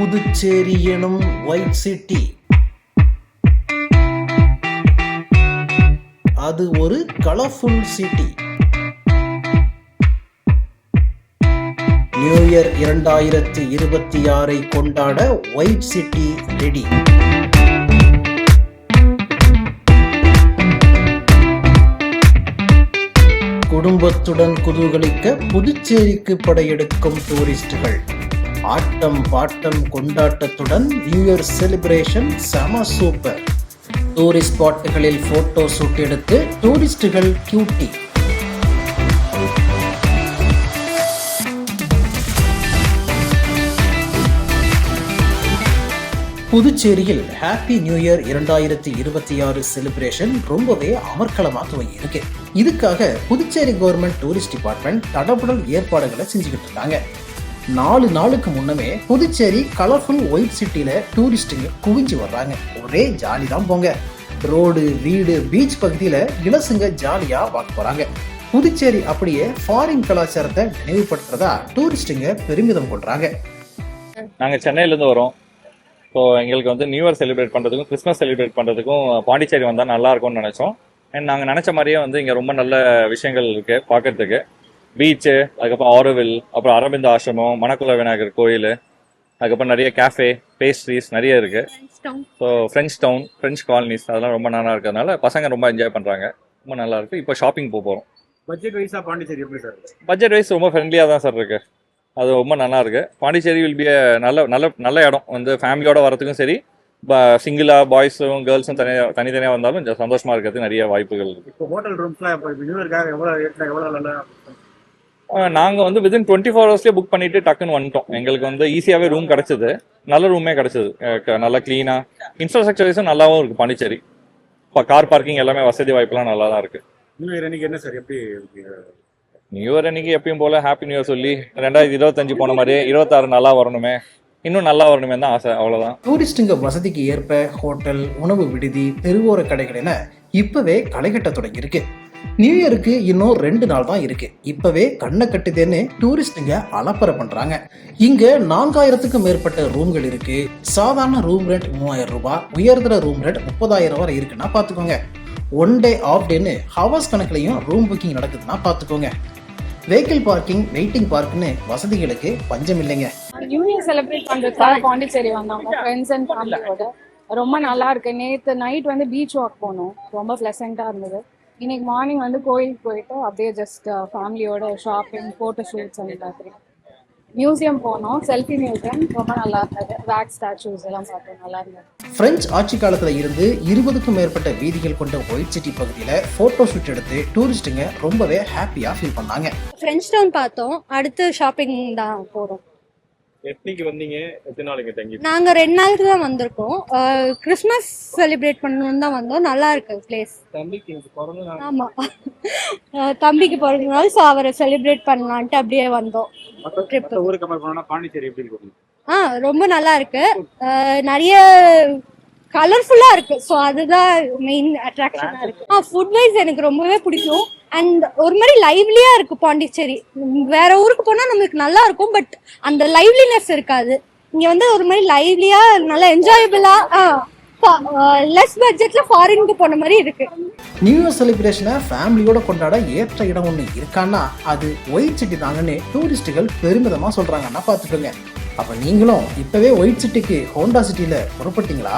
புதுச்சேரி எனும் white city அது ஒரு கலர்ஃபுல் சிட்டி நியூ இயர் இரண்டாயிரத்து இருபத்தி ஆறை கொண்டாட ஒயிட் சிட்டி ரெடி குடும்பத்துடன் குதூகலிக்க புதுச்சேரிக்கு படையெடுக்கும் டூரிஸ்டுகள் ஆட்டம் பாட்டம் கொண்டாட்டத்துடன் நியூ இயர் செலிப்ரேஷன் செம சூப்பர் டூரிஸ்ட் ஸ்பாட்டுகளில் போட்டோ ஷூட் எடுத்து டூரிஸ்டுகள் கியூட்டி புதுச்சேரியில் ஹாப்பி நியூ இயர் இரண்டாயிரத்தி இருபத்தி ஆறு செலிப்ரேஷன் ரொம்பவே அமர்க்களமாக துவங்கி இருக்கு. இதுக்காக புதுச்சேரி கவர்மெண்ட் டூரிஸ்ட் டிபார்ட்மெண்ட் தடபுடல் ஏற்பாடுகளை செஞ்சுக்கிட்டு இருக்காங்க. நாலு நாளுக்கு முன்னமே புதுச்சேரி கலர்ஃபுல் ஒயிட் சிட்டியில டூரிஸ்ட்டுங்க குவிஞ்சு வர்றாங்க. ஒரே ஜாலி தான் போங்க. ரோடு வீடு பீச் பகுதியில இளசுங்க ஜாலியா பார்க்க போறாங்க. புதுச்சேரி அப்படியே ஃபாரின் கலாச்சாரத்தை நினைவுபடுத்துறதா டூரிஸ்ட்டுங்க பெருமிதம் கொள்றாங்க. நாங்கள் சென்னையிலேருந்து வரோம். ஸோ எங்களுக்கு வந்து நியூ இயர் செலிப்ரேட் பண்ணுறதுக்கும் கிறிஸ்மஸ் செலிப்ரேட் பண்ணுறதுக்கும் பாண்டிச்சேரி வந்தால் நல்லா இருக்கும்னு நினச்சோம். அண்ட் நாங்கள் நினச்ச மாதிரியே வந்து இங்கே ரொம்ப நல்ல விஷயங்கள் இருக்குது பார்க்கறதுக்கு. பீச்சு அதுக்கப்புறம் ஆரோவில் அப்புறம் அரவிந்த ஆசிரமம் மணக்குள விநாயகர் கோயில் அதுக்கப்புறம் நிறைய கேஃபே பேஸ்ட்ரீஸ் நிறைய இருக்கு. So French town French colonies அதெல்லாம் ரொம்ப நல்லா இருக்கிறதுனால பசங்க ரொம்ப என்ஜாய் பண்ணுறாங்க ரொம்ப நல்லா இருக்கு. இப்போ ஷாப்பிங் போக போகிறோம் பட்ஜெட் வைஸா பாண்டிச்சேரி எப்படி சார்? பட்ஜெட் வைஸ் ரொம்ப ஃப்ரெண்ட்லியாக தான் சார் இருக்கு. அது ரொம்ப நல்லா இருக்கு. பாண்டிச்சேரி வில் பி நல்ல நல்ல நல்ல இடம். வந்து ஃபேமிலியோட வரதுக்கும் சரி சிங்கிளாக பாய்ஸும் கேர்ள்ஸும் தனியாக தனித்தனியாக வந்தாலும் கொஞ்சம் சந்தோஷமா இருக்கிறதுக்கு நிறைய வாய்ப்புகள் இருக்கு. இப்போ ஹோட்டல் ரூம்ஸ்லாம் இப்போ நியூ இயர்க்காக எவ்வளோ எவ்வளோ நல்லா நாங்கள் வந்து வித்தின் டுவெண்ட்டி ஃபோர் ஹவர்ஸ்லேயே புக் பண்ணிட்டு டக்குன்னு வந்துட்டோம். எங்களுக்கு வந்து ஈஸியாகவே ரூம் கிடைச்சது. நல்ல ரூமே கிடைச்சது. நல்லா க்ளீனாக இன்ஃப்ராஸ்ட்ரக்சர் வைஸும் நல்லாவும் இருக்கு பாண்டிச்சேரி. இப்போ கார் பார்க்கிங் எல்லாமே வசதி வாய்ப்புலாம் நல்லா தான் இருக்கு. நியூ இயர் அன்னைக்கு என்ன சார் எப்படி? நியூ இயர் அன்னைக்கு எப்பயும் போல ஹாப்பி நியூ இயர் சொல்லி ரெண்டாயிரத்தி இருபத்தஞ்சு போன மாதிரியே இருபத்தாறு நல்லா வரணுமே. இன்னும் நல்லா வரணுமே தான் ஆசை அவ்வளோதான் டூரிஸ்டுங்க வசதிக்கு ஏற்ப ஹோட்டல் உணவு விடுதி தெருவோர கடைகள் என இப்பவே களைகட்ட தொடங்கி இருக்கு நியூ இயருக்கு இன்னும் ரெண்டு நாள் தான் இருக்கு. இப்பவே கண்ணை கட்டுதேன்னு டூரிஸ்டுங்க அலப்பறை பண்றாங்க. இங்க நான்காயிரத்துக்கும் மேற்பட்ட ரூம்கள் இருக்கு. சாதாரண ரூம் ரெண்ட் மூவாயிரம் ரூபாய் உயர்தர ரூம் ரெண்ட் முப்பதாயிரம் வரை இருக்குன்னா பாத்துக்கோங்க. ஒன் டே ஆஃப் டேன்னு ஹவர்ஸ் கணக்குலையும் ரூம் புக்கிங் நடக்குதுன்னா பாத்துக்கோங்க. வெஹிக்கிள் பார்க்கிங் வெயிட்டிங் பார்க்னு வசதிகளுக்கு பஞ்சம் இல்லைங்க. நியூ இயர் செலிப்ரேட் பண்றதுக்காக பாண்டிச்சேரி வந்தாங்க ஃப்ரெண்ட்ஸ் அண்ட் ஃபேமிலியோட ரொம்ப நல்லா இருக்கு. நேத்து நைட் வந்து பீச் வாக் போனோம். ரொம்ப பிளசண்டா இருந்தது. இன்னைக்கு மார்னிங் வந்து கோயிலுக்கு போயிட்டு அப்படியே ஜஸ்ட் ஃபேமிலியோட ஷாப்பிங் ஃபோட்டோ ஷூட்ஸ் அந்த மாதிரி. மியூசியம் போனோம். செல்ஃபி மியூசியம் ரொம்ப நல்லா இருந்தது. வேக் ஸ்டாச்சூஸ் எல்லாம் பார்த்தோம். நல்லா இருந்தது. பிரெஞ்சு ஆட்சி காலத்துல இருந்து இருபதுக்கும் மேற்பட்ட வீதிகள் கொண்ட ஒயிட் சிட்டி பகுதியில போட்டோ ஷூட் எடுத்து டூரிஸ்டுங்க ரொம்பவே ஹாப்பியா ஃபீல் பண்ணாங்க. ஃப்ரெஞ்ச் டவுன் பார்த்தோம். அடுத்து ஷாப்பிங் தான் போறோம். எத்தனைக்கு வந்தீங்க? எத்தனை நாளைக்கு தங்கி நாங்க ரெண்டு நாளுக்கு தான் வந்திருக்கோம். கிறிஸ்மஸ் செலிப்ரேட் பண்ணணும்னு தான் வந்தோம். நல்லா இருக்கு பிளேஸ் தம்பிக்கு பிறந்த ஆமா. தம்பிக்கு பிறந்த நாள் ஸோ அவரை செலிப்ரேட் பண்ணலான்ட்டு அப்படியே வந்தோம். ஊருக்கு பாண்டிச்சேரி எப்படி இருக்கு ஆ ரொம்ப நல்லா இருக்கு. நிறைய கலர்ஃபுல்லா இருக்கு. ஸோ அதுதான் மெயின் அட்ராக்ஷனா இருக்கு. ஆ ஃபுட் வைஸ் எனக்கு ரொம்பவே பிடிக்கும். அண்ட் ஒரு மாதிரி லைவ்லியாக இருக்கும் பாண்டிச்சேரி. வேற ஊருக்கு போனால் நம்மளுக்கு நல்லா இருக்கும் பட் அந்த லைவ்லினஸ் இருக்காது. இங்கே வந்து ஒரு மாதிரி லைவ்லியாக நல்லா என்ஜாயபிளாக லெஸ் பட்ஜெட்ல ஃபாரினுக்கு போன மாதிரி இருக்கு. நியூ இயர் செலிப்ரேஷனை ஃபேமிலியோட கொண்டாட ஏற்ற இடம் ஒன்று இருக்கான்னா அது ஒயிட் சிட்டி தாங்கன்னு டூரிஸ்ட்டுகள் பெருமிதமாக சொல்கிறாங்கன்னா பார்த்துக்கோங்க. அப்போ நீங்களும் இப்போவே ஒயிட் சிட்டிக்கு ஹோண்டா சிட்டியில் புறப்பட்டீங்களா?